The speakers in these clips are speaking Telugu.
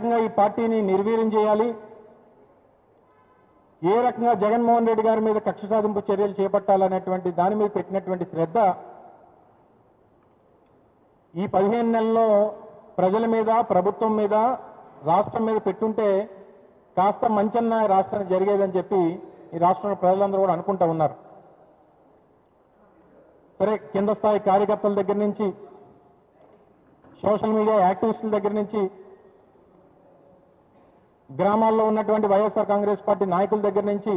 రకంగా ఈ పార్టీని నిర్వీర్యం చేయాలి. ఏ రకంగా జగన్మోహన్ రెడ్డి గారి మీద కక్ష సాధింపు చర్యలు చేపట్టాలనేటువంటి దాని మీద పెట్టినటువంటి శ్రద్ధ ఈ పదిహేను నెలల్లో ప్రజల మీద ప్రభుత్వం మీద రాష్ట్రం మీద పెట్టుంటే కాస్త మంచన్న రాష్ట్రం జరిగేదని చెప్పి ఈ రాష్ట్రంలో ప్రజలందరూ కూడా అనుకుంటా ఉన్నారు. సరే కింద స్థాయి కార్యకర్తల దగ్గర నుంచి సోషల్ మీడియా యాక్టివిస్టుల దగ్గర నుంచి గ్రామాల్లో ఉన్నటువంటి వైఎస్ఆర్ కాంగ్రెస్ పార్టీ నాయకుల దగ్గర నుంచి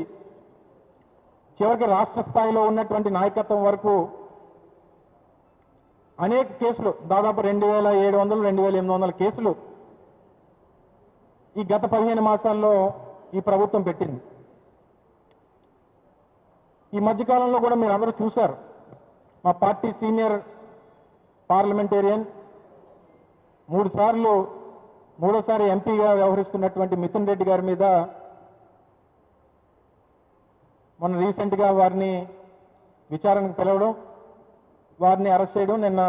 చివరికి రాష్ట్ర స్థాయిలో ఉన్నటువంటి నాయకత్వం వరకు అనేక కేసులు దాదాపు రెండు వేల ఏడు వందలు రెండు వేల ఎనిమిది వందల కేసులు ఈ గత పదిహేను మాసాల్లో ఈ ప్రభుత్వం పెట్టింది. ఈ మధ్యకాలంలో కూడా మీరు అందరూ చూశారు. మా పార్టీ సీనియర్ పార్లమెంటేరియన్ మూడు సార్లు మూడోసారి ఎంపీగా వ్యవహరిస్తున్నటువంటి మిథున్ రెడ్డి గారి మీద మొన్న రీసెంట్గా వారిని విచారణకు పిలవడం వారిని అరెస్ట్ చేయడం నిన్న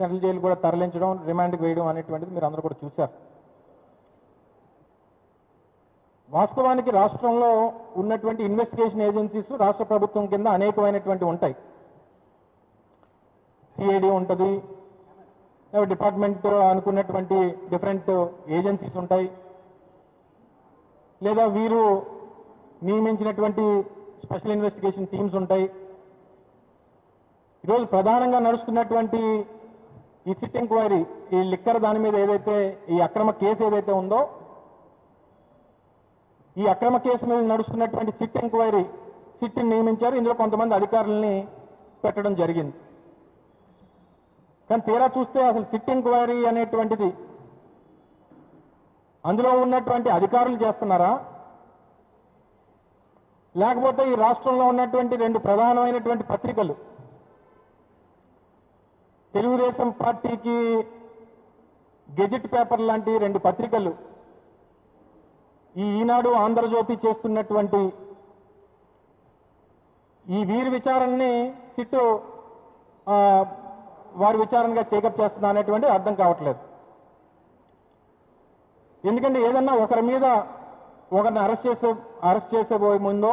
సెంట్రల్ జైలు కూడా తరలించడం రిమాండ్కి వేయడం అనేటువంటిది మీరు అందరూ కూడా చూశారు. వాస్తవానికి రాష్ట్రంలో ఉన్నటువంటి ఇన్వెస్టిగేషన్ ఏజెన్సీస్ రాష్ట్ర ప్రభుత్వం కింద అనేకమైనటువంటి ఉంటాయి. సిఐడి ఉంటుంది డిపార్ట్మెంట్ అనుకున్నటువంటి డిఫరెంట్ ఏజెన్సీస్ ఉంటాయి. లేదా వీరు నియమించినటువంటి స్పెషల్ ఇన్వెస్టిగేషన్ టీమ్స్ ఉంటాయి. ఈరోజు ప్రధానంగా నడుస్తున్నటువంటి ఈ సిట్ ఎంక్వైరీ ఈ లిక్కర్ దాని మీద ఏదైతే ఈ అక్రమ కేసు ఏదైతే ఉందో ఈ అక్రమ కేసు మీద నడుస్తున్నటువంటి సిట్ ఎంక్వైరీ సిట్ని నియమించారు. ఇందులో కొంతమంది అధికారుల్ని పెట్టడం జరిగింది. కానీ తీరా చూస్తే అసలు సిట్ ఎంక్వైరీ అనేటువంటిది. అందులో ఉన్నటువంటి అధికారులు చేస్తున్నారా? లేకపోతే ఈ రాష్ట్రంలో ఉన్నటువంటి రెండు ప్రధానమైనటువంటి పత్రికలు. తెలుగుదేశం పార్టీకి గెజిట్ పేపర్ లాంటి రెండు పత్రికలు. ఈ ఈనాడు ఆంధ్రజ్యోతి చేస్తున్నటువంటి ఈ వీరి విచారణని సిట్టు వారి విచారణగా టేకప్ చేస్తున్నా అనేటువంటి అర్థం కావట్లేదు. ఎందుకంటే ఏదన్నా ఒకరి మీద ఒకరిని అరెస్ట్ చేసే అరెస్ట్ చేసేబోయే ముందో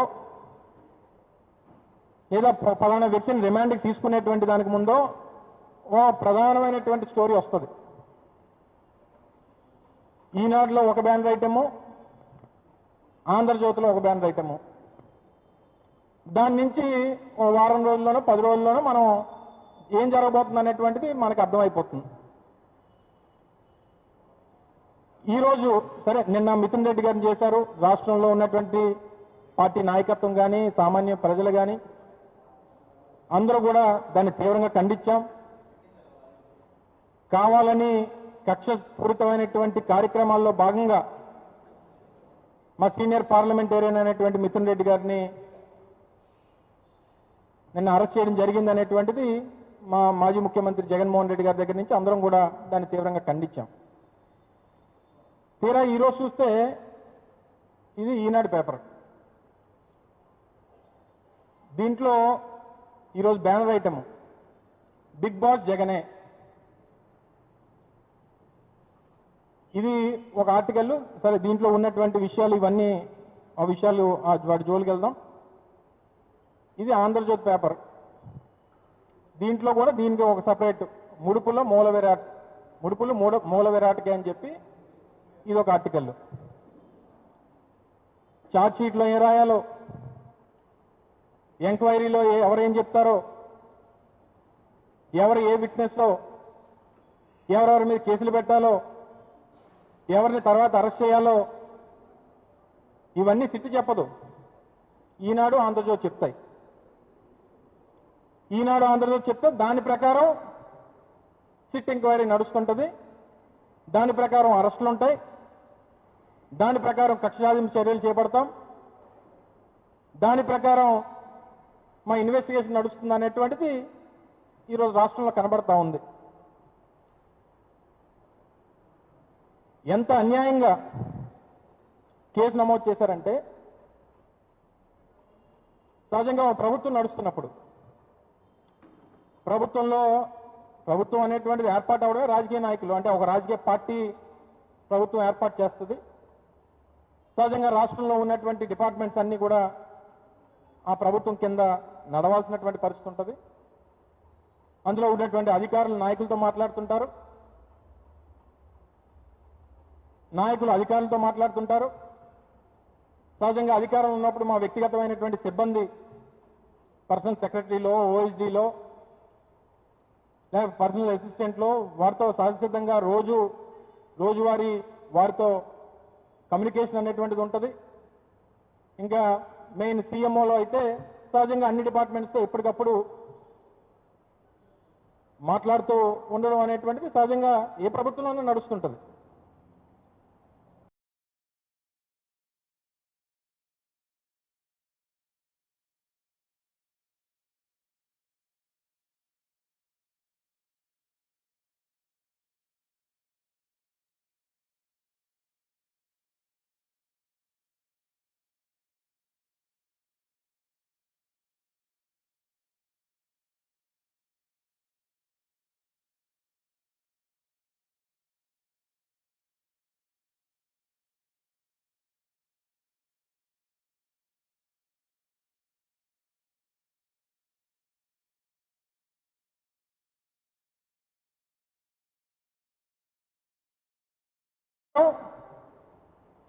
లేదా పలానా వ్యక్తిని రిమాండ్కి తీసుకునేటువంటి దానికి ముందో ఓ ప్రధానమైనటువంటి స్టోరీ వస్తుంది. ఈనాడులో ఒక బ్యానర్ ఐటము ఆంధ్రజ్యోతిలో ఒక బ్యానర్ ఐటము. దాని నుంచి వారం రోజుల్లోనో పది రోజుల్లోనో మనం ఏం జరగబోతుంది అనేటువంటిది మనకు అర్థమైపోతుంది. ఈరోజు సరే నిన్న మిథున్ రెడ్డి గారిని చేశారు. రాష్ట్రంలో ఉన్నటువంటి పార్టీ నాయకత్వం కానీ సామాన్య ప్రజలు కానీ అందరూ కూడా దాన్ని తీవ్రంగా ఖండించాం. కావాలని కక్షపూరితమైనటువంటి కార్యక్రమాల్లో భాగంగా మా సీనియర్ పార్లమెంటేరియన్ అనేటువంటి మిథున్ రెడ్డి గారిని నిన్న అరెస్ట్ చేయడం జరిగింది అనేటువంటిది మా మాజీ ముఖ్యమంత్రి జగన్మోహన్ రెడ్డి గారి దగ్గర నుంచి అందరం కూడా దాన్ని తీవ్రంగా ఖండించాం. తీరా ఈరోజు చూస్తే ఇది ఈనాడు పేపర్. దీంట్లో ఈరోజు బ్యానర్ ఐటమ్ బిగ్ బాస్ జగనే. ఇది ఒక ఆర్టికల్ సరే దీంట్లో ఉన్నటువంటి విషయాలు ఇవన్నీ ఆ విషయాలు వాటి జోలికి వెళ్దాం. ఇది ఆంధ్రజ్యోతి పేపర్. దీంట్లో కూడా దీనికి ఒక సపరేట్ ముడుపులో మూల విరాట్ ముడుపులు మూల మూల విరాటకే అని చెప్పి ఇది ఒక ఆర్టికల్ చార్జ్ షీట్లో ఏం రాయాలో? ఎంక్వైరీలో ఏ- ఎవరేం చెప్తారో? ఎవరు ఏ విట్నెస్లో ఎవరెవరి మీద కేసులు పెట్టాలో? ఎవరిని తర్వాత అరెస్ట్ చేయాలో? ఇవన్నీ సిట్టి చెప్పదు. ఈనాడు ఆంధ్రజ్యోతి చెప్తాయి. ఈనాడు ఆంధ్రజ్యోతి చెప్తే దాని ప్రకారం సిట్ ఎంక్వైరీ నడుస్తుంటుంది. దాని ప్రకారం అరెస్టులు ఉంటాయి. దాని ప్రకారం కక్షాదింపు చర్యలు చేపడతాం. దాని ప్రకారం మా ఇన్వెస్టిగేషన్ నడుస్తుంది అనేటువంటిది ఈరోజు రాష్ట్రంలో కనబడతా ఉంది. ఎంత అన్యాయంగా కేసు నమోదు చేశారంటే సహజంగా ప్రభుత్వం నడుస్తున్నప్పుడు ప్రభుత్వంలో ప్రభుత్వం అనేటువంటిది ఏర్పాటు అవడమే రాజకీయ నాయకులు. అంటే ఒక రాజకీయ పార్టీ ప్రభుత్వం ఏర్పాటు చేస్తుంది. సహజంగా రాష్ట్రంలో ఉన్నటువంటి డిపార్ట్మెంట్స్ అన్నీ కూడా ఆ ప్రభుత్వం కింద నడవాల్సినటువంటి పరిస్థితి ఉంటుంది. అందులో ఉన్నటువంటి అధికారులు నాయకులతో మాట్లాడుతుంటారు. నాయకులు అధికారులతో మాట్లాడుతుంటారు. సహజంగా అధికారం ఉన్నప్పుడు మా వ్యక్తిగతమైనటువంటి సిబ్బంది పర్సనల్ సెక్రటరీలో ఓఎస్డీలో లేక పర్సనల్ అసిస్టెంట్లో వారితో సహజసిద్ధంగా రోజు రోజువారీ వారితో కమ్యూనికేషన్ అనేటువంటిది ఉంటుంది. ఇంకా మెయిన్ సీఎంఓలో అయితే సహజంగా అన్ని డిపార్ట్మెంట్స్తో ఎప్పటికప్పుడు మాట్లాడుతూ ఉండడం అనేటువంటిది సహజంగా ఏ ప్రభుత్వంలోనూ నడుస్తుంటుంది.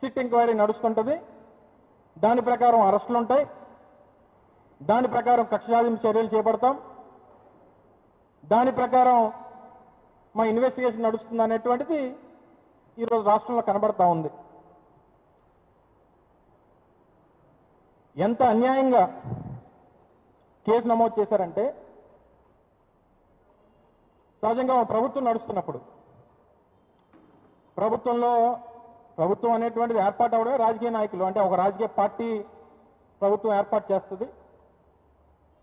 SIT enquiry నడుస్తుంటుంది. దాని ప్రకారం అరెస్టులు ఉంటాయి. దాని ప్రకారం కక్షాదింపు చర్యలు చేపడతాం. దాని ప్రకారం మా ఇన్వెస్టిగేషన్ నడుస్తుంది అనేటువంటిది ఈరోజు రాష్ట్రంలో కనబడతా ఉంది. ఎంత అన్యాయంగా కేసు నమోదు చేశారంటే సహజంగా ప్రభుత్వం నడుస్తున్నప్పుడు ప్రభుత్వంలో ప్రభుత్వం అనేటువంటిది ఏర్పాటు అవడమే రాజకీయ నాయకులు. అంటే ఒక రాజకీయ పార్టీ ప్రభుత్వం ఏర్పాటు చేస్తుంది.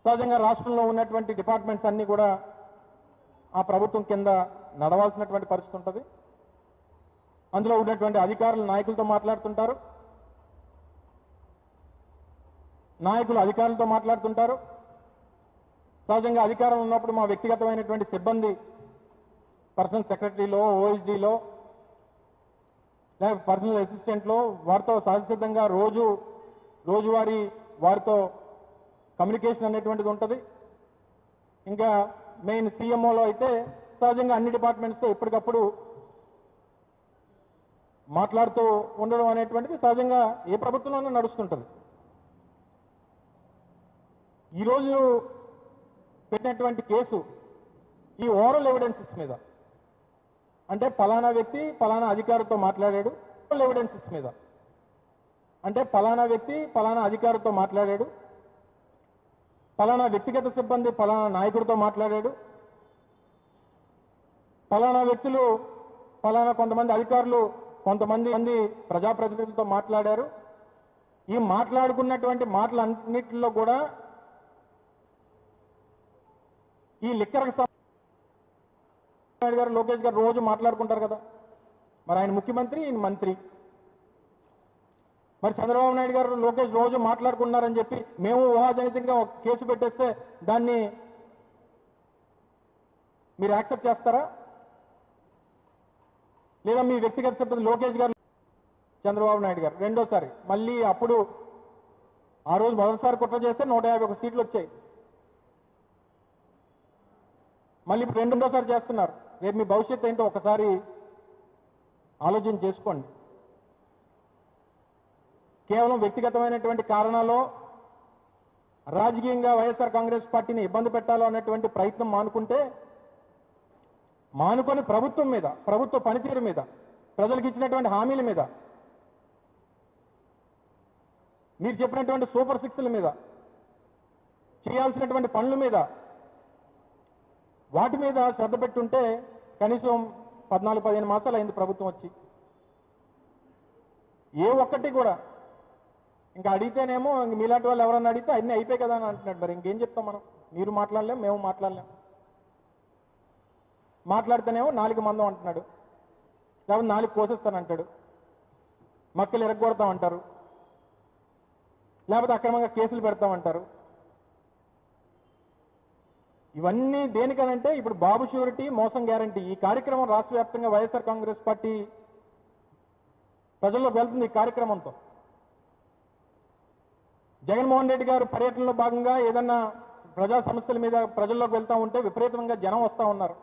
సహజంగా రాష్ట్రంలో ఉన్నటువంటి డిపార్ట్మెంట్స్ అన్నీ కూడా ఆ ప్రభుత్వం కింద నడవాల్సినటువంటి పరిస్థితి ఉంటుంది. అందులో ఉన్నటువంటి అధికారులు నాయకులతో మాట్లాడుతుంటారు. నాయకులు అధికారులతో మాట్లాడుతుంటారు. సహజంగా అధికారం ఉన్నప్పుడు మా వ్యక్తిగతమైనటువంటి సిబ్బంది పర్సనల్ సెక్రటరీలో ఓఎస్డీలో లేక పర్సనల్ అసిస్టెంట్లో వారితో సహజసిద్ధంగా రోజు రోజువారీ వారితో కమ్యూనికేషన్ అనేటువంటిది ఉంటుంది. ఇంకా మెయిన్ సీఎంఓలో అయితే సహజంగా అన్ని డిపార్ట్మెంట్స్తో ఎప్పటికప్పుడు మాట్లాడుతూ ఉండడం అనేటువంటిది సహజంగా ఏ ప్రభుత్వంలోనూ నడుస్తుంటుంది. ఈరోజు పెట్టినటువంటి కేసు ఈ ఓరల్ ఎవిడెన్సెస్ మీద అంటే పలానా వ్యక్తి పలానా అధికారితో మాట్లాడాడు. ఎవిడెన్సెస్ మీద. అంటే పలానా వ్యక్తి పలానా అధికారితో మాట్లాడాడు. పలానా వ్యక్తిగత సిబ్బంది పలానా నాయకుడితో మాట్లాడాడు. పలానా వ్యక్తులు పలానా కొంతమంది అధికారులు కొంతమంది మంది ప్రజాప్రతినిధులతో మాట్లాడారు. ఈ మాట్లాడుకున్నటువంటి మాటలన్నింటిలో కూడా ఈ లిక్కర్కి నాయుడు గారు లోకేష్ గారు రోజు మాట్లాడుకుంటారు కదా. మరి ఆయన ముఖ్యమంత్రి ఈయన మంత్రి. మరి చంద్రబాబు నాయుడు గారు లోకేష్ రోజు మాట్లాడుకున్నారని చెప్పి మేము ఊహాజనితంగా ఒక కేసు పెట్టేస్తే దాన్ని మీరు యాక్సెప్ట్ చేస్తారా? లేదా మీ వ్యక్తిగత సిబ్బంది లోకేష్ గారు చంద్రబాబు నాయుడు గారు? రెండోసారి మళ్ళీ అప్పుడు ఆ రోజు మొదటిసారి కుట్ర చేస్తే నూట యాభై ఒక సీట్లు వచ్చాయి. మళ్ళీ ఇప్పుడు రెండోసారి చేస్తున్నారు. రేపు మీ భవిష్యత్తు ఏంటో ఒకసారి ఆలోచన చేసుకోండి. కేవలం వ్యక్తిగతమైనటువంటి కారణాలు రాజకీయంగా వైఎస్ఆర్ కాంగ్రెస్ పార్టీని ఇబ్బంది పెట్టాలో అనేటువంటి ప్రయత్నం మానుకుంటే మానుకొని ప్రభుత్వం మీద ప్రభుత్వ పనితీరు మీద ప్రజలకు ఇచ్చినటువంటి హామీల మీద మీరు చెప్పినటువంటి సూపర్ సిక్స్ల మీద చేయాల్సినటువంటి పనుల మీద వాటి మీద శ్రద్ధ పెట్టుంటే కనీసం పద్నాలుగు పదిహేను మాసాలు అయింది ప్రభుత్వం వచ్చి. ఏ ఒక్కటి కూడా. ఇంకా అడిగితేనేమో ఇంక మీలాంటి వాళ్ళు ఎవరన్నా అడిగితే అన్నీ అయిపోయి కదా అని అంటున్నాడు. మరి ఇంకేం చెప్తాం మనం? మీరు మాట్లాడలేం మేము మాట్లాడలేం. మాట్లాడితేనేమో నాలుగు మందం అంటున్నాడు. లేకపోతే నాలుగు కోసేస్తానంటాడు. మక్కలు ఎరగొడతామంటారు. లేకపోతే అక్రమంగా కేసులు పెడతామంటారు. ఇవన్నీ దేనికనంటే ఇప్పుడు బాబు షూరిటీ మోసం గ్యారంటీ. ఈ కార్యక్రమం రాష్ట్ర వ్యాప్తంగా వైఎస్ఆర్ కాంగ్రెస్ పార్టీ ప్రజల్లో వెళ్తుంది ఈ కార్యక్రమంతో. జగన్మోహన్ రెడ్డి గారు పర్యటనలో భాగంగా ఏదన్నా ప్రజా సమస్యల మీద ప్రజల్లోకి వెళ్తూ ఉంటే విపరీతంగా జనం వస్తూ ఉన్నారు.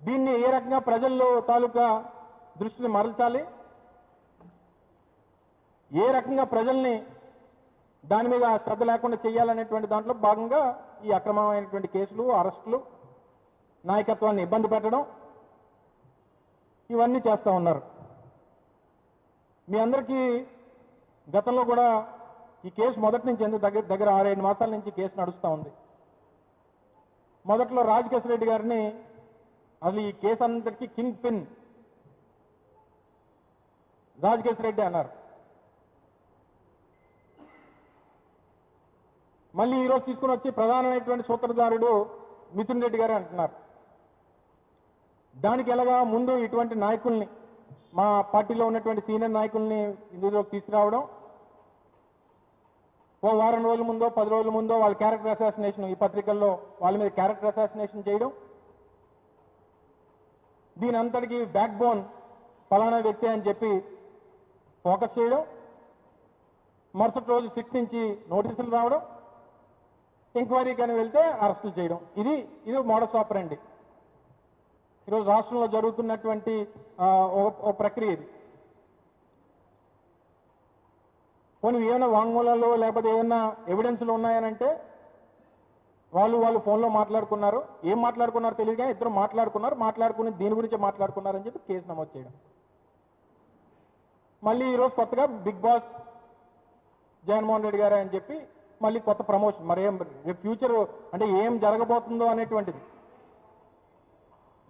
దీన్ని ఏ రకంగా ప్రజల్లో తాలూకా దృష్టిని మరల్చాలి? ఏ రకంగా ప్రజల్ని దాని మీద శ్రద్ధ లేకుండా చేయాలనేటువంటి దాంట్లో భాగంగా ఈ అక్రమమైనటువంటి కేసులు అరెస్టులు నాయకత్వాన్ని ఇబ్బంది పెట్టడం ఇవన్నీ చేస్తూ ఉన్నారు. మీ అందరికీ గతంలో కూడా ఈ కేసు మొదటి నుంచి ఎందుకు దగ్గర దగ్గర ఆరేడు మాసాల నుంచి కేసు నడుస్తూ ఉంది. మొదట్లో రాజకేశ్వర రెడ్డి గారిని అసలు ఈ కేసు అందరికీ కింగ్ పిన్ రాజకేశ్వర రెడ్డి అన్నారు. మళ్ళీ ఈరోజు తీసుకుని వచ్చి ప్రధానమైనటువంటి సూత్రధారుడు మిథున్ రెడ్డి గారు అంటున్నారు. దానికి ఎలాగా ముందు ఇటువంటి నాయకుల్ని మా పార్టీలో ఉన్నటువంటి సీనియర్ నాయకుల్ని ఇందులోకి తీసుకురావడం ఓ వారం రోజుల ముందో పది రోజుల ముందో వాళ్ళ క్యారెక్టర్ అసాసినేషన్ ఈ పత్రికల్లో వాళ్ళ మీద క్యారెక్టర్ అసాసినేషన్ చేయడం దీని అంతటికి బ్యాక్ బోన్ ఫలానా వ్యక్తి అని చెప్పి ఫోకస్ చేయడం మరుసటి రోజు సిక్ నుంచి నోటీసులు రావడం ఎంక్వైరీ కానీ వెళ్తే అరెస్టులు చేయడం. ఇది ఇది మోడస్ ఆపరండి ఈరోజు రాష్ట్రంలో జరుగుతున్నటువంటి ఓ ఒక- ఒక ప్రక్రియ ఇది. పోనీ ఏమైనా వాంగ్మూలాలు లేకపోతే ఏమైనా ఎవిడెన్స్లు ఉన్నాయనంటే వాళ్ళు వాళ్ళు ఫోన్లో మాట్లాడుకున్నారు. ఏం మాట్లాడుకున్నారో తెలియదు కానీ ఇద్దరు మాట్లాడుకున్నారు. మాట్లాడుకుని దీని గురించి మాట్లాడుకున్నారని చెప్పి కేసు నమోదు చేయడం. మళ్ళీ ఈరోజు కొత్తగా బిగ్ బాస్ జగన్మోహన్ రెడ్డి గారు అని చెప్పి మళ్ళీ కొత్త ప్రమోషన్. మరి ఏం ఫ్యూచర్ అంటే ఏం జరగబోతుందో అనేటువంటిది.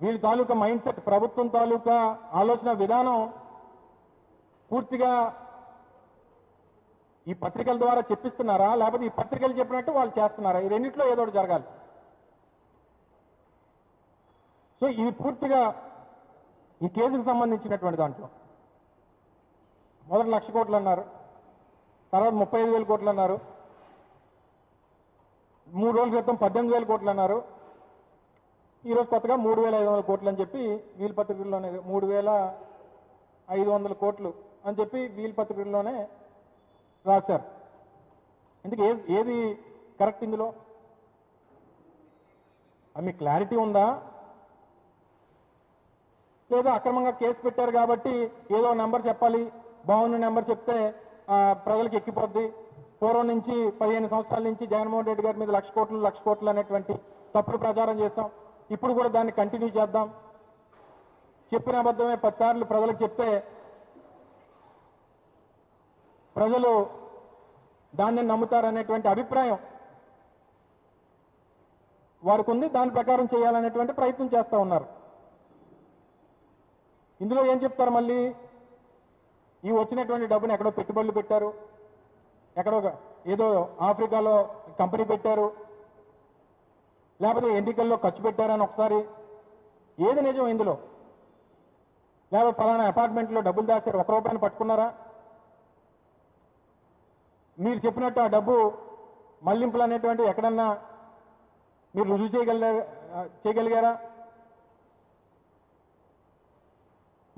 వీళ్ళ తాలూకా మైండ్ సెట్ ప్రభుత్వం తాలూకా ఆలోచన విధానం పూర్తిగా ఈ పత్రికల ద్వారా చెప్పిస్తున్నారా? లేకపోతే ఈ పత్రికలు చెప్పినట్టు వాళ్ళు చేస్తున్నారా? ఈ రెండింటిలో ఏదో ఒకటి జరగాలి. సో ఇది పూర్తిగా ఈ కేసుకు సంబంధించినటువంటి దాంట్లో. మొదటి లక్ష కోట్లు అన్నారు. తర్వాత ముప్పై ఐదు వేల కోట్లు అన్నారు. మూడు రోజుల క్రితం పద్దెనిమిది వేల కోట్లు అన్నారు. ఈరోజు కొత్తగా మూడు వేల ఐదు వందల కోట్లు అని చెప్పి వీల్ పత్రికల్లోనే మూడు వేల ఐదు వందల కోట్లు అని చెప్పి వీల్ పత్రికల్లోనే రాశారు. ఇందుకు ఏది ఏది కరెక్ట్ ఇందులో? అది క్లారిటీ ఉందా? లేదా అక్రమంగా కేసు పెట్టారు కాబట్టి ఏదో నెంబర్ చెప్పాలి బాగున్న నెంబర్ చెప్తే ప్రజలకు ఎక్కిపోద్ది పూర్వం నుంచి పదిహేను సంవత్సరాల నుంచి జగన్మోహన్ రెడ్డి గారి మీద లక్ష కోట్లు లక్ష కోట్లు అనేటువంటి తప్పుడు ప్రచారం చేస్తాం ఇప్పుడు కూడా దాన్ని కంటిన్యూ చేద్దాం. చెప్పిన అబద్ధమే పదిసార్లు ప్రజలకు చెప్తే ప్రజలు దాన్ని నమ్ముతారనేటువంటి అభిప్రాయం వారికి ఉంది. దాని ప్రకారం చేయాలనేటువంటి ప్రయత్నం చేస్తూ ఉన్నారు. ఇందులో ఏం చెప్తారు మళ్ళీ? ఈ వచ్చినటువంటి డబ్బుని ఎక్కడో పెట్టుబడులు పెట్టారు. ఎక్కడో ఒక- ఏదో ఆఫ్రికాలో కంపెనీ పెట్టారు. లేకపోతే ఎన్నికల్లో ఖర్చు పెట్టారని ఒకసారి. ఏది నిజం ఇందులో? లేకపోతే ఫలానా అపార్ట్మెంట్లో డబ్బులు దాచారు ఒక రూపాయలు పట్టుకున్నారా? మీరు చెప్పినట్టు ఆ డబ్బు మళ్ళింపులు అనేటువంటి ఎక్కడన్నా మీరు రుజువు చేయగల చేయగలిగారా?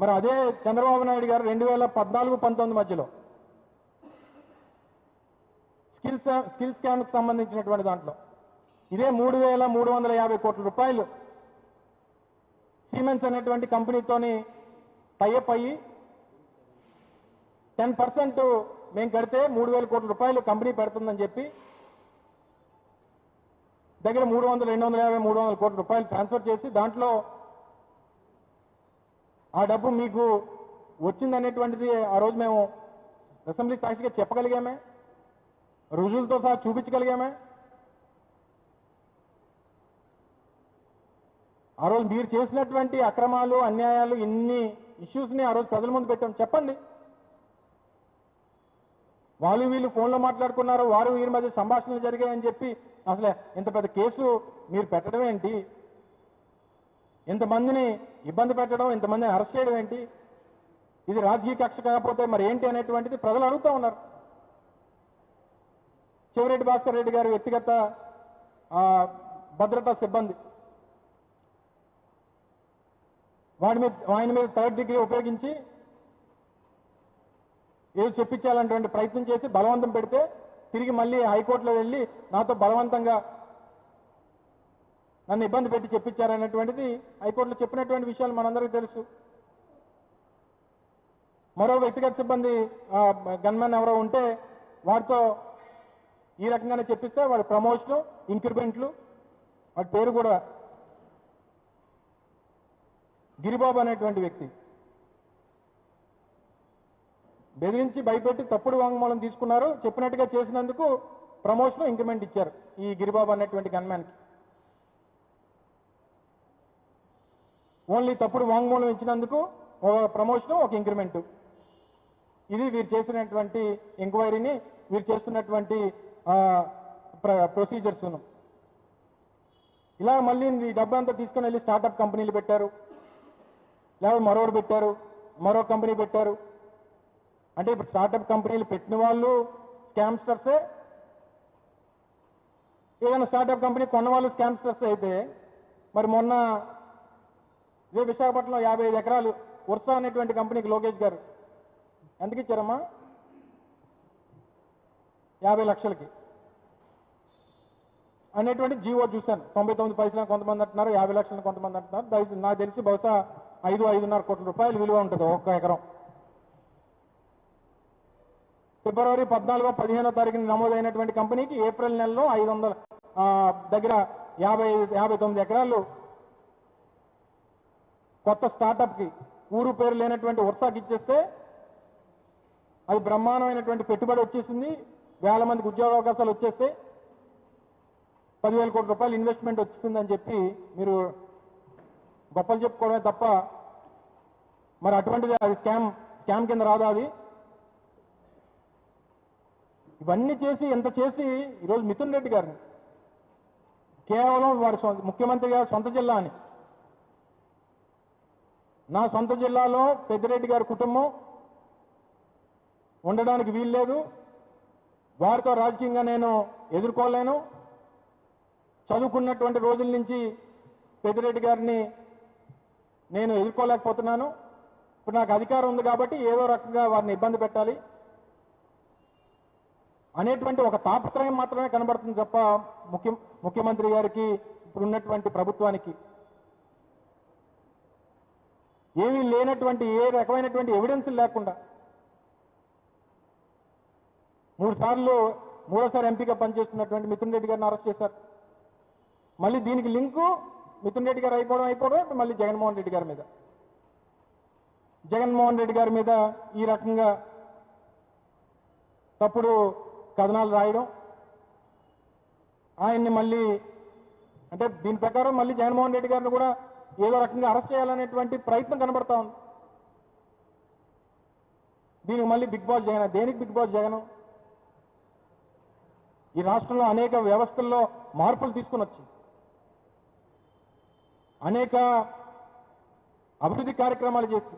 మరి అదే చంద్రబాబు నాయుడు గారు రెండు వేల పద్నాలుగు పంతొమ్మిది మధ్యలో స్కిల్ స్కిల్ స్కామ్కి సంబంధించినటువంటి దాంట్లో. ఇదే మూడు వేల మూడు వందల యాభై కోట్ల రూపాయలు సిమెంట్స్ అనేటువంటి కంపెనీతోని టైఅప్ అయ్యి టెన్ పర్సెంట్ మేము కడితే మూడు వేల కోట్ల రూపాయలు కంపెనీ పెడుతుందని చెప్పి దగ్గర మూడు వందల రెండు వందల యాభై మూడు వందల కోట్ల రూపాయలు ట్రాన్స్ఫర్ చేసి దాంట్లో ఆ డబ్బు మీకు వచ్చిందనేటువంటిది ఆ రోజు మేము అసెంబ్లీ సాక్షిగా చెప్పగలిగామే. రుజువులతో సహా చూపించగలిగామే? ఆ రోజు మీరు చేసినటువంటి అక్రమాలు అన్యాయాలు ఇన్ని ఇష్యూస్ని ఆ రోజు ప్రజల ముందు పెట్టాం. చెప్పండి. వాళ్ళు వీళ్ళు ఫోన్లో మాట్లాడుకున్నారు వారు వీరి మధ్య సంభాషణలు జరిగాయని చెప్పి అసలు ఇంత పెద్ద కేసు మీరు పెట్టడం ఏంటి? ఇంతమందిని ఇబ్బంది పెట్టడం ఇంతమందిని అరెస్ట్ చేయడం ఏంటి? ఇది రాజకీయ కక్ష కాకపోతే మరి ఏంటి అనేటువంటిది ప్రజలు అడుగుతూ ఉన్నారు. చెవిరెడ్డి భాస్కర్ రెడ్డి గారి వ్యక్తిగత భద్రతా సిబ్బంది. వాడి మీద ఆయన మీద థర్డ్ డిగ్రీ ఉపయోగించి ఏదో చెప్పించాలనేటువంటి ప్రయత్నం చేసి బలవంతం పెడితే తిరిగి మళ్ళీ హైకోర్టులో వెళ్ళి నాతో బలవంతంగా నన్ను ఇబ్బంది పెట్టి చెప్పించారనేటువంటిది హైకోర్టులో చెప్పినటువంటి విషయాలు మనందరికీ తెలుసు. మరో వ్యక్తిగత సిబ్బంది గన్మెన్ ఎవరో ఉంటే వాడితో ఈ రకంగానే చెప్పిస్తే వాడి ప్రమోషను ఇంక్రిమెంట్లు వాడి పేరు కూడా గిరిబాబు అనేటువంటి వ్యక్తి. బెదిరించి భయపెట్టి తప్పుడు వాంగ్మూలం తీసుకున్నారు చెప్పినట్టుగా చేసినందుకు ప్రమోషన్ ఇంక్రిమెంట్ ఇచ్చారు ఈ గిరిబాబు అనేటువంటి గన్మ్యాన్కి. ఓన్లీ తప్పుడు వాంగ్మూలం ఇచ్చినందుకు ఒక ప్రమోషన్ ఒక ఇంక్రిమెంట్. ఇది వీరు చేసినటువంటి ఎంక్వైరీని వీరు చేస్తున్నటువంటి ప్రొసీజర్స్ ఇలా మళ్ళీ ఈ డబ్బంతా అంతా తీసుకుని వెళ్ళి స్టార్టప్ కంపెనీలు పెట్టారు. లేకపోతే మరోడు పెట్టారు మరో కంపెనీ పెట్టారు. అంటే ఇప్పుడు స్టార్టప్ కంపెనీలు పెట్టిన వాళ్ళు స్కామ్స్టర్సే ఏదైనా స్టార్టప్ కంపెనీ కొన్న వాళ్ళు స్కామ్స్టర్స్ అయితే మరి మొన్న ఇదే విశాఖపట్నంలో యాభై ఐదు ఎకరాలు వర్ష అనేటువంటి కంపెనీకి లోకేష్ గారు. ఎంతకి ఇచ్చారమ్మా? యాభై లక్షలకి. అనేటువంటి జీవో చూశాను. తొంభై తొమ్మిది పైసలు కొంతమంది అంటున్నారు యాభై లక్షలు కొంతమంది అంటున్నారు. దయచేసి నాకు తెలిసి బహుశా ఐదు ఐదున్నర కోట్ల రూపాయలు విలువ ఉంటుంది ఒక్క ఎకరం. ఫిబ్రవరి పద్నాలుగో పదిహేనో తారీఖున నమోదైనటువంటి కంపెనీకి ఏప్రిల్ నెలలో ఐదు వందల దగ్గర యాభై యాభై తొమ్మిది ఎకరాలు కొత్త స్టార్టప్కి ఊరు పేరు లేనటువంటి వర్షాకి ఇచ్చేస్తే అది బ్రహ్మాండమైనటువంటి పెట్టుబడి వచ్చేసింది. వేల మందికి ఉద్యోగ అవకాశాలు వచ్చేస్తే పదివేల కోట్ల రూపాయలు ఇన్వెస్ట్మెంట్ వచ్చిందని చెప్పి మీరు గొప్పలు చెప్పుకోవడమే తప్ప మరి అటువంటిది అది స్కామ్ స్కామ్ కింద రాదా అది? ఇవన్నీ చేసి ఎంత చేసి ఈరోజు మిథున్ రెడ్డి గారిని కేవలం వారి ముఖ్యమంత్రి గారి సొంత జిల్లా అని. నా సొంత జిల్లాలో పెద్దిరెడ్డి గారి కుటుంబం ఉండడానికి వీల్లేదు. వారితో రాజకీయంగా నేను ఎదుర్కోలేను. చదువుకున్నటువంటి రోజుల నుంచి పెద్దిరెడ్డి గారిని నేను ఎదుర్కోలేకపోతున్నాను. ఇప్పుడు నాకు అధికారం ఉంది కాబట్టి ఏదో రకంగా వారిని ఇబ్బంది పెట్టాలి. అనేటువంటి ఒక తాపత్రయం మాత్రమే కనబడుతుంది తప్ప ముఖ్య ముఖ్యమంత్రి గారికి ఇప్పుడున్నటువంటి ప్రభుత్వానికి. ఏమీ లేనటువంటి ఏ రకమైనటువంటి ఎవిడెన్స్ లేకుండా మూడు సార్లు మూడోసారి ఎంపీగా పనిచేస్తున్నటువంటి మిథున్ రెడ్డి గారిని అరెస్ట్ చేశారు. మళ్ళీ దీనికి లింకు మిథున్ రెడ్డి గారు అయిపోవడం అయిపోవడం మళ్ళీ జగన్మోహన్ రెడ్డి గారి మీద. జగన్మోహన్ రెడ్డి గారి మీద ఈ రకంగా తప్పుడు కథనాలు రాయడం ఆయన్ని మళ్ళీ అంటే దీని ప్రకారం మళ్ళీ జగన్మోహన్ రెడ్డి గారిని కూడా ఏదో రకంగా అరెస్ట్ చేయాలనేటువంటి ప్రయత్నం కనబడతా ఉంది. దీనికి మళ్ళీ బిగ్ బాస్ జగన్ దేనికి బిగ్ బాస్ జగన్? ఈ రాష్ట్రంలో అనేక వ్యవస్థల్లో మార్పులు తీసుకుని వచ్చి అనేక అభివృద్ధి కార్యక్రమాలు చేసి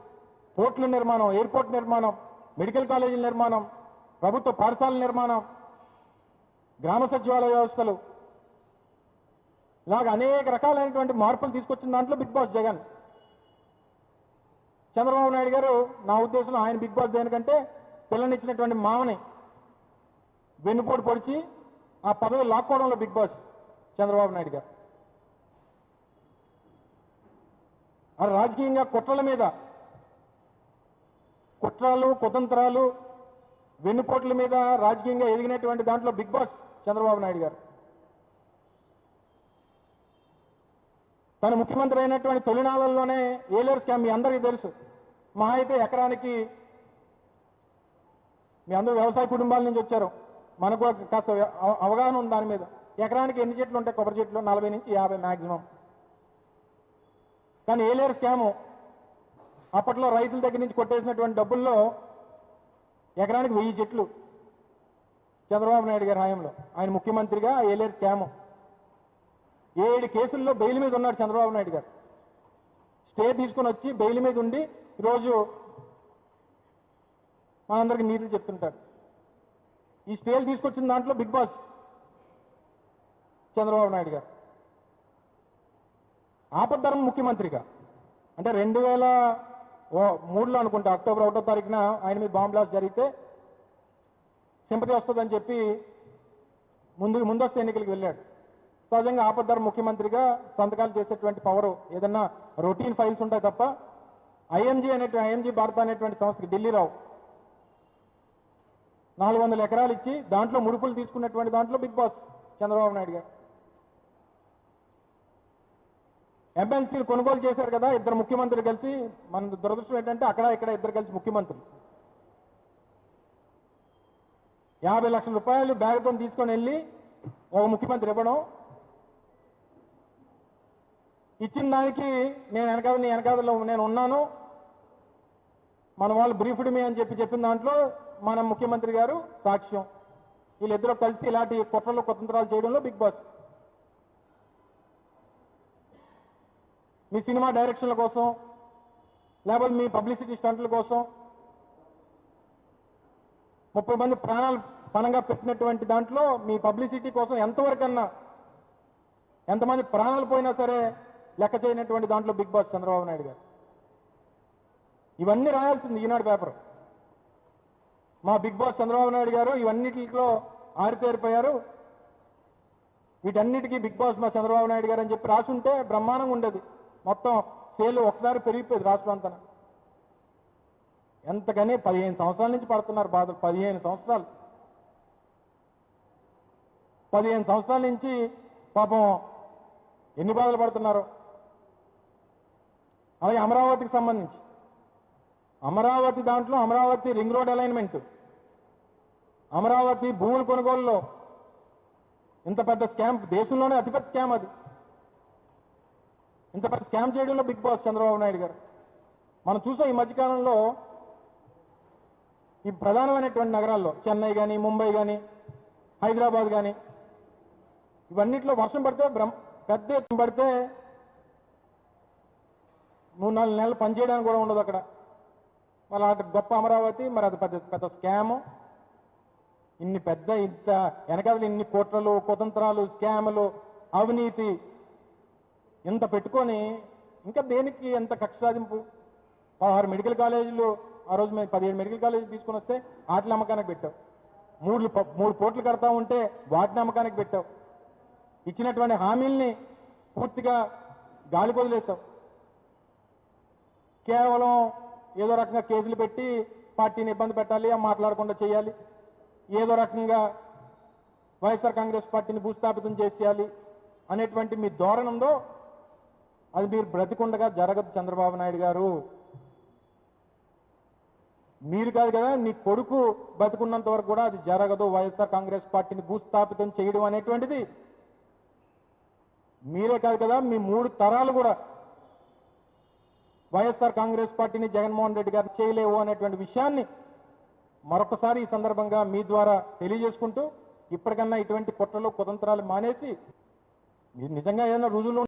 పోర్టుల నిర్మాణం ఎయిర్పోర్ట్ నిర్మాణం మెడికల్ కాలేజీల నిర్మాణం ప్రభుత్వ పాఠశాలల నిర్మాణం గ్రామ సచివాలయ వ్యవస్థలు ఇలాగ అనేక రకాలైనటువంటి మార్పులు తీసుకొచ్చిన దాంట్లో బిగ్ బాస్ జగన్. చంద్రబాబు నాయుడు గారు నా ఉద్దేశంలో ఆయన బిగ్ బాస్ దేనికంటే పిల్లనిచ్చినటువంటి మామని వెన్నుపోటు పొడిచి ఆ పదవి లాక్కోవడంలో బిగ్ బాస్ చంద్రబాబు నాయుడు గారు ఆ రాజకీయంగా కుట్రల మీద. కుట్రలు కుతంత్రాలు వెన్నుపోట్ల మీద రాజకీయంగా ఎదిగినటువంటి దాంట్లో బిగ్ బాస్ చంద్రబాబు నాయుడు గారు. తను ముఖ్యమంత్రి అయినటువంటి తొలినాళ్ళల్లోనే ఏలేరు స్కామ్ మీ అందరికీ తెలుసు. మా అయితే ఎకరానికి మీ అందరూ వ్యవసాయ కుటుంబాల నుంచి వచ్చారు. మనకు కాస్త అవగాహన ఉంది దాని మీద. ఎకరానికి ఎన్ని చెట్లు ఉంటాయి? కొబ్బరి చెట్లు నలభై నుంచి యాభై మ్యాక్సిమం కానీ ఏలేరు స్కాము? అప్పట్లో రైతుల దగ్గర నుంచి కొట్టేసినటువంటి డబ్బుల్లో ఎకరానికి వెయ్యి చెట్లు చంద్రబాబు నాయుడు గారి హయాంలో. ఆయన ముఖ్యమంత్రిగా ఏలేరు స్కాము? ఏడు కేసుల్లో బెయిల్ మీద ఉన్నాడు చంద్రబాబు నాయుడు గారు. స్టే తీసుకొని వచ్చి బెయిల్ మీద ఉండి ఈరోజు మా అందరికి నీతులు చెప్తుంటారు ఈ స్టేలు తీసుకొచ్చిన దాంట్లో బిగ్ బాస్ చంద్రబాబు నాయుడు గారు. ఆపద్ధర్మ ముఖ్యమంత్రిగా. అంటే రెండు వేల ఓ- మూడులో అనుకుంటా అక్టోబర్ ఒకటో తారీఖున ఆయన మీద బాంబ్ బ్లాస్ట్ జరిగితే సింపతి వస్తుందని చెప్పి ముందు ముందస్తు ఎన్నికలకు వెళ్ళాడు. సహజంగా ఆపద్ధర్మ ముఖ్యమంత్రిగా సంతకాలు చేసేటువంటి పవర్ ఏదన్నా రొటీన్ ఫైల్స్ ఉంటాయి తప్ప ఐఎంజీ అనేటువంటి ఐఎంజీ భారత అనేటువంటి సంస్థకి ఢిల్లీ రావు. నాలుగు వందల ఎకరాలు ఇచ్చి దాంట్లో ముడుపులు తీసుకున్నటువంటి దాంట్లో బిగ్ బాస్ చంద్రబాబు నాయుడు గారు. ఎంఎల్సీలు కొనుగోలు చేశారు కదా ఇద్దరు ముఖ్యమంత్రులు కలిసి. మన దురదృష్టం ఏంటంటే అక్కడ ఇక్కడ ఇద్దరు కలిసి ముఖ్యమంత్రులు. యాభై లక్షల రూపాయలు బ్యాగ్తో తీసుకొని వెళ్ళి ఒక ముఖ్యమంత్రి ఇవ్వడం. ఇచ్చిన దానికి నేను వెనక నీ వెనకాలలో నేను ఉన్నాను. మన వాళ్ళు బ్రీఫ్డ్ మీ అని చెప్పి చెప్పిన దాంట్లో మన ముఖ్యమంత్రి గారు సాక్ష్యం. వీళ్ళిద్దరూ కలిసి ఇలాంటి కుట్రలు కుతంత్రాలు చేయడంలో బిగ్ బాస్. మీ సినిమా డైరెక్షన్ల కోసం లేకపోతే మీ పబ్లిసిటీ స్టంట్ల కోసం ముప్పై మంది ప్రాణాలు పనంగా పెట్టినటువంటి దాంట్లో మీ పబ్లిసిటీ కోసం ఎంతవరకన్నా ఎంతమంది ప్రాణాలు పోయినా సరే లెక్క చేయనటువంటి దాంట్లో బిగ్ బాస్ చంద్రబాబు నాయుడు గారు. ఇవన్నీ రాయాల్సింది ఈనాడు పేపర్. మా బిగ్ బాస్ చంద్రబాబు నాయుడు గారు ఇవన్నిటిలో ఆరితేరిపోయారు వీటన్నిటికీ బిగ్ బాస్ మా చంద్రబాబు నాయుడు గారు అని చెప్పి రాసుంటే బ్రహ్మాండంగా ఉండేది. మొత్తం సేలు ఒకసారి పెరిగిపోయింది రాష్ట్రం అంతా. ఎంతకని పదిహేను సంవత్సరాల నుంచి పడుతున్నారు బాధ పదిహేను సంవత్సరాలు. పదిహేను సంవత్సరాల నుంచి పాపం ఎన్ని బాధలు పడుతున్నారు? అలాగే అమరావతికి సంబంధించి. అమరావతి దాంట్లో Amaravati ring road alignment Amaravati భూముల కొనుగోలులో. ఇంత పెద్ద స్కామ్ దేశంలోనే అతిపెద్ద స్కామ్ అది. ఇంత పెద్ద స్కామ్ చేయడంలో బిగ్ బాస్ చంద్రబాబు నాయుడు గారు. మనం చూసాం ఈ మధ్యకాలంలో ఈ ప్రధానమైనటువంటి నగరాల్లో చెన్నై కానీ ముంబై కానీ హైదరాబాద్ కానీ ఇవన్నిట్లో వర్షం పడితే బ్రహ్మ పెద్ద ఎత్తున పడితే మూడు నాలుగు నెలలు పనిచేయడానికి కూడా ఉండదు అక్కడ. మరి అటు గొప్ప అమరావతి మరి అది పెద్ద పెద్ద స్కాము. ఇన్ని పెద్ద ఇంత వెనకాల ఇన్ని కోట్లలు కుతంత్రాలు స్కాములు అవినీతి ఇంత పెట్టుకొని ఇంకా దేనికి ఎంత కక్ష సాధింపు? పదహారు మెడికల్ కాలేజీలు ఆ రోజు మేము పదిహేడు మెడికల్ కాలేజీలు తీసుకొని వస్తే వాటిని అమ్మకానికి పెట్టావు. మూడు మూడు కోట్లు కడతా ఉంటే వాటిని అమ్మకానికి పెట్టావు. ఇచ్చినటువంటి హామీల్ని పూర్తిగా గాలి వదిలేసావు కేవలం ఏదో రకంగా కేసులు పెట్టి పార్టీని ఇబ్బంది పెట్టాలి మాట్లాడకుండా చేయాలి. ఏదో రకంగా వైఎస్ఆర్ కాంగ్రెస్ పార్టీని భూస్థాపితం చేసేయాలి అనేటువంటి మీ ధోరణి అది మీరు బ్రతికుండగా జరగదు చంద్రబాబు నాయుడు గారు. మీరు కాదు కదా నీ కొడుకు బతుకున్నంత వరకు కూడా అది జరగదు. వైఎస్ఆర్ కాంగ్రెస్ పార్టీని భూస్థాపితం చేయడం అనేటువంటిది మీరే కాదు కదా మీ మూడు తరాలు కూడా వైఎస్ఆర్ కాంగ్రెస్ పార్టీని జగన్మోహన్ రెడ్డి గారు చేయలేవు అనేటువంటి విషయాన్ని మరొకసారి ఈ సందర్భంగా మీ ద్వారా తెలియజేసుకుంటూ ఇప్పటికన్నా ఇటువంటి కుట్రలు కుతంత్రాలు మానేసి మీరు నిజంగా ఏదైనా రుజువులు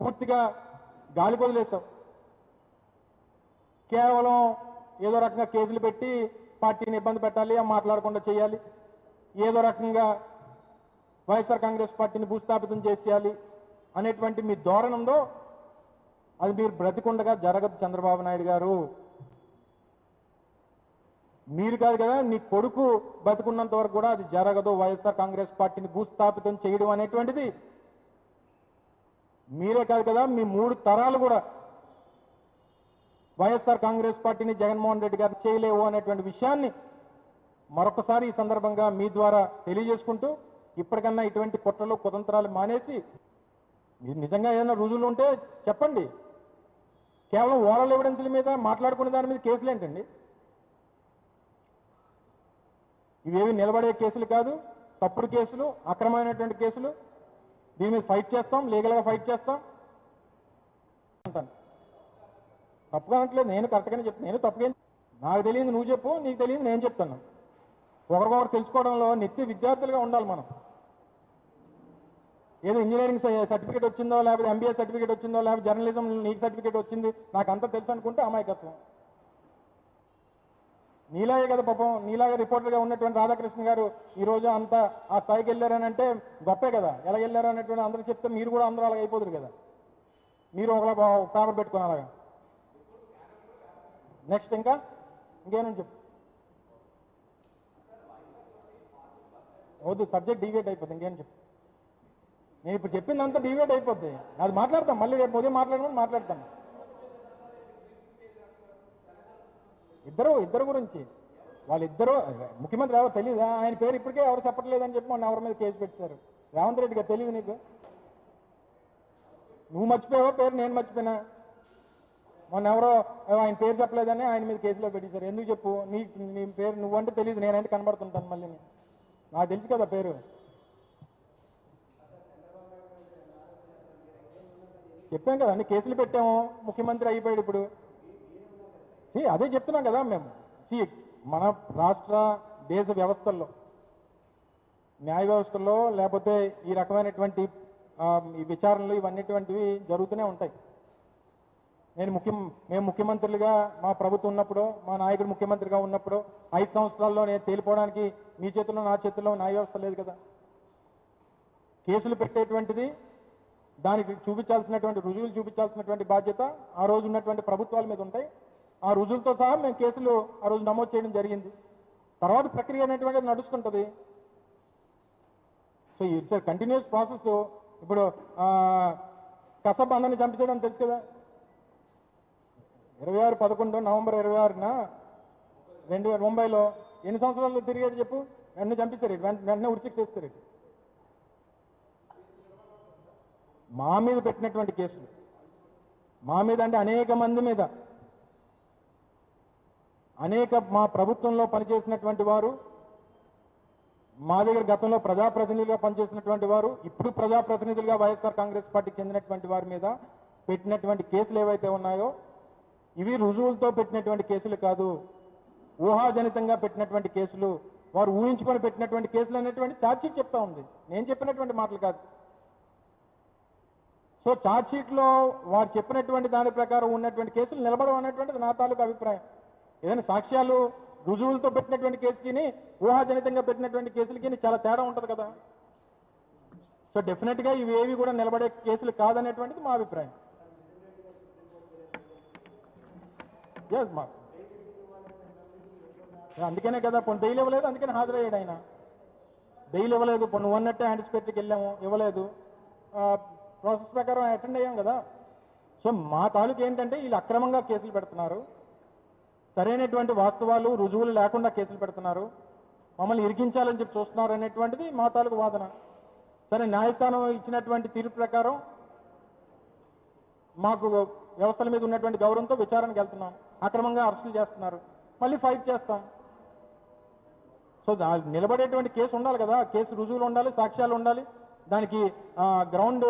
పూర్తిగా గాలికి వదిలేసావు కేవలం ఏదో రకంగా కేసులు పెట్టి పార్టీని ఇబ్బంది పెట్టాలి మాట్లాడకుండా చేయాలి. ఏదో రకంగా వైఎస్ఆర్ కాంగ్రెస్ పార్టీని భూస్థాపితం చేసేయాలి అనేటువంటి మీ ధోరణి అది మీరు బ్రతికుండగా జరగదు చంద్రబాబు నాయుడు గారు. మీరు కాదు కదా నీ కొడుకు బతుకున్నంత వరకు కూడా అది జరగదు. వైఎస్ఆర్ కాంగ్రెస్ పార్టీని భూస్థాపితం చేయడం అనేటువంటిది మీరే కాదు కదా మీ మూడు తరాలు కూడా వైఎస్ఆర్ కాంగ్రెస్ పార్టీని జగన్మోహన్ రెడ్డి గారు చేయలేవు అనేటువంటి విషయాన్ని మరొకసారి ఈ సందర్భంగా మీ ద్వారా తెలియజేసుకుంటూ ఇప్పటికన్నా ఇటువంటి కుట్రలు కుతంత్రాలు మానేసి మీరు నిజంగా ఏదైనా రుజువులు ఉంటే చెప్పండి. కేవలం ఓరల్ ఎవిడెన్స్ల మీద మాట్లాడుకునే దాని మీద కేసులు ఏంటండి? ఇవేవి నిలబడే కేసులు కాదు తప్పుడు కేసులు అక్రమమైనటువంటి కేసులు దీని మీద ఫైట్ చేస్తాం లీగల్గా ఫైట్ చేస్తాం. అంటాను. తప్పుగా అనట్లేదు నేను కరెక్ట్గానే చెప్తాను నేను తప్పుగా నాకు తెలియదు నువ్వు చెప్పు నీకు తెలియదు నేను చెప్తాను ఒకరికొకరు తెలుసుకోవడంలో నిత్య విద్యార్థులుగా ఉండాలి మనం. ఏదో ఇంజనీరింగ్ సర్టిఫికేట్ వచ్చిందో లేకపోతే ఎంబీఏ సర్టిఫికేట్ వచ్చిందో లేకపోతే జర్నలిజం నీకు సర్టిఫికేట్ వచ్చింది నాకు అంతా తెలుసు అనుకుంటే అమాయకత్వం. నీలాగే కదా పాపం నీలాగే రిపోర్టర్గా ఉన్నటువంటి రాధాకృష్ణ గారు ఈరోజు అంత ఆ స్థాయికి వెళ్ళారని అంటే గొప్పే కదా. ఎలా వెళ్ళారు అనేటువంటి అందరూ చెప్తే మీరు కూడా అందరూ అలాగ అయిపోదురు కదా. మీరు ఒకలా పేపర్ పెట్టుకుని అలాగా. నెక్స్ట్ ఇంకా? ఇంకేమని చెప్పు. వద్దు సబ్జెక్ట్ డివేట్ అయిపోతుంది ఇంకేం చెప్పు. నేను ఇప్పుడు చెప్పిందంతా డివేట్ అయిపోద్ది. అది మాట్లాడతాం మళ్ళీ రేపు ఉదయం మాట్లాడమని మాట్లాడతాను ఇద్దరు ఇద్దరు గురించి. వాళ్ళిద్దరూ ముఖ్యమంత్రి ఎవరు తెలియదా ఆయన పేరు ఇప్పటికే ఎవరు చెప్పట్లేదని చెప్పి మొన్న ఎవరి మీద కేసు పెట్టారు. రేవంత్ రెడ్డి గారు తెలియదు నీకు? నువ్వు మర్చిపోయావో? పేరు నేను మర్చిపోయినా? మొన్న ఎవరో ఆయన పేరు చెప్పలేదని ఆయన మీద కేసులో పెట్టేశారు. ఎందుకు చెప్పు? నీ నీ పేరు నువ్వంటే తెలియదు నేనంటే కనబడుతుంటాను మళ్ళీ నాకు. తెలుసు కదా పేరు. చెప్పాం కదా అన్ని కేసులు పెట్టాము. ముఖ్యమంత్రి అయిపోయాడు ఇప్పుడు. అదే చెప్తున్నాం కదా మేము. సి మన రాష్ట్ర దేశ వ్యవస్థల్లో న్యాయ వ్యవస్థల్లో లేకపోతే ఈ రకమైనటువంటి ఈ విచారణలు ఇవన్నీటువంటివి జరుగుతూనే ఉంటాయి. నేను ముఖ్యం మేము ముఖ్యమంత్రులుగా మా ప్రభుత్వం ఉన్నప్పుడు మా నాయకుడు ముఖ్యమంత్రిగా ఉన్నప్పుడు ఐదు సంవత్సరాల్లో నేను తేలిపోవడానికి మీ చేతుల్లో నా చేతుల్లో న్యాయ వ్యవస్థ లేదు కదా. కేసులు పెట్టేటువంటిది దానికి చూపించాల్సినటువంటి రుజువులు చూపించాల్సినటువంటి బాధ్యత ఆ రోజు ఉన్నటువంటి ప్రభుత్వాల మీద ఉంటాయి. ఆ రుజువులతో సహా మేము కేసులు ఆ రోజు నమోదు చేయడం జరిగింది. తర్వాత ప్రక్రియ అనేటువంటిది నడుస్తుంటుంది. సో ఇట్స్ కంటిన్యూస్ ప్రాసెస్ ఇప్పుడు కసబ్ అందరిని చంపించడం తెలుసు కదా? ఇరవై ఆరు పదకొండు నవంబర్ ఇరవై ఆరున రెండు వేల ముంబైలో ఎన్ని సంవత్సరాలు తిరిగేది చెప్పు? వెంటనే చంపిస్తారు వెంటనే ఉరిశిక్ష ఇటు. మా మీద పెట్టినటువంటి కేసులు. మా మీద అంటే అనేక మంది మీద. అనేక మా ప్రభుత్వంలో పనిచేసినటువంటి వారు మా దగ్గర గతంలో ప్రజాప్రతినిధులుగా పనిచేసినటువంటి వారు ఇప్పుడు ప్రజాప్రతినిధులుగా వైఎస్ఆర్ కాంగ్రెస్ పార్టీకి చెందినటువంటి వారి మీద పెట్టినటువంటి కేసులు ఏవైతే ఉన్నాయో ఇవి రుజువులతో పెట్టినటువంటి కేసులు కాదు ఊహాజనితంగా పెట్టినటువంటి కేసులు వారు ఊహించుకొని పెట్టినటువంటి కేసులు అనేటువంటి ఛార్జ్షీట్ చెప్తా ఉంది. నేను చెప్పినటువంటి మాటలు కాదు. సో ఛార్జ్షీట్లో వారు చెప్పినటువంటి దాని ప్రకారం ఉన్నటువంటి కేసులు నిలబడవు అనేటువంటిది నా తాలూకు అభిప్రాయం. ఏదైనా సాక్ష్యాలు రుజువులతో పెట్టినటువంటి కేసుకిని ఊహాజనితంగా పెట్టినటువంటి కేసులకి చాలా తేడా ఉంటుంది కదా. సో డెఫినెట్గా ఇవి ఏవి కూడా నిలబడే కేసులు కాదనేటువంటిది మా అభిప్రాయం. ఎస్ మా అందుకనే కదా పొన్ను బెయిల్ ఇవ్వలేదు అందుకని హాజరయ్యాడు ఆయన. బెయిల్ ఇవ్వలేదు పొన్ను నువ్వు అన్నట్టే యాంటిసిపేటరీకి వెళ్ళాము ఇవ్వలేదు. ప్రాసెస్ ప్రకారం అటెండ్ అయ్యాం కదా. సో మా తాలూకు ఏంటంటే వీళ్ళు అక్రమంగా కేసులు పెడుతున్నారు. సరైనటువంటి వాస్తవాలు రుజువులు లేకుండా కేసులు పెడుతున్నారు. మమ్మల్ని ఇరికించాలని చెప్పి చూస్తున్నారు అనేటువంటిది మా తాలూకు వాదన. సరే న్యాయస్థానం ఇచ్చినటువంటి తీర్పు ప్రకారం మాకు వ్యవస్థల మీద ఉన్నటువంటి గౌరవంతో విచారణకు వెళ్తున్నాం. అక్రమంగా అరెస్టులు చేస్తున్నారు. మళ్ళీ ఫైట్ చేస్తాం. సో నిలబడేటువంటి కేసు ఉండాలి కదా. కేసు రుజువులు ఉండాలి సాక్ష్యాలు ఉండాలి. దానికి గ్రౌండ్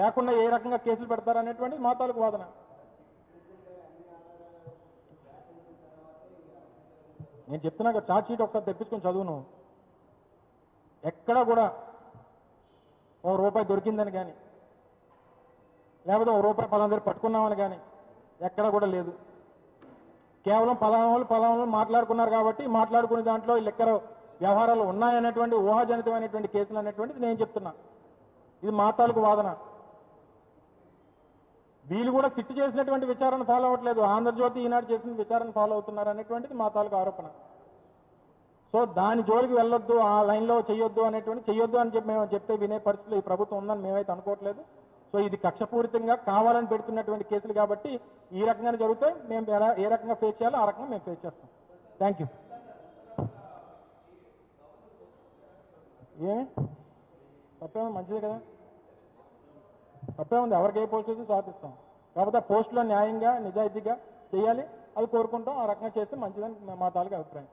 లేకుండా ఏ రకంగా కేసులు పెడతారు అనేటువంటిది మా తాలూకు వాదన. నేను చెప్తున్నా కదా చార్జ్ షీట్ ఒకసారి తెప్పించుకొని చదువును. ఎక్కడా కూడా ఓ రూపాయి దొరికిందని కానీ లేకపోతే ఒక రూపాయి పలానా పట్టుకున్నామని కానీ ఎక్కడా కూడా లేదు. కేవలం పలానాలు వాళ్ళు మాట్లాడుకున్నారు కాబట్టి మాట్లాడుకునే దాంట్లో ఈ లెక్కర వ్యవహారాలు ఉన్నాయనేటువంటి ఊహాజనితమైనటువంటి కేసులు అనేటువంటిది నేను చెప్తున్నా. ఇది మా తాలూకు వాదన. వీళ్ళు కూడా సిట్ చేసినటువంటి విచారణ ఫాలో అవ్వట్లేదు. ఆంధ్రజ్యోతి ఈనాడు చేసిన విచారణ ఫాలో అవుతున్నారు అనేటువంటిది మా తాలూకు ఆరోపణ. సో దాని జోలికి వెళ్ళొద్దు ఆ లైన్లో చేయొద్దు అనేటువంటి చేయొద్దు అని చెప్పి మేము చెప్తే వినే పరిస్థితిలో ఈ ప్రభుత్వం ఉందని మేమైతే అనుకోవట్లేదు. సో ఇది కక్షపూరితంగా కావాలని పెడుతున్నటువంటి కేసులు కాబట్టి ఈ రకంగానే జరిగితే మేము ఎలా ఏ రకంగా ఫేస్ చేయాలో ఆ రకంగా మేము ఫేస్ చేస్తాం. థ్యాంక్ యూ ఏ? తప్పేమో మంచిదే కదా. తప్పే ఉంది. ఎవరికి ఏ పోస్ట్ వస్తే సాధిస్తాం కాకపోతే పోస్టులో న్యాయంగా నిజాయితీగా చేయాలి. అది కోరుకుంటాం. ఆ రకంగా చేస్తే మంచిదని మా తాలూకా అభిప్రాయం.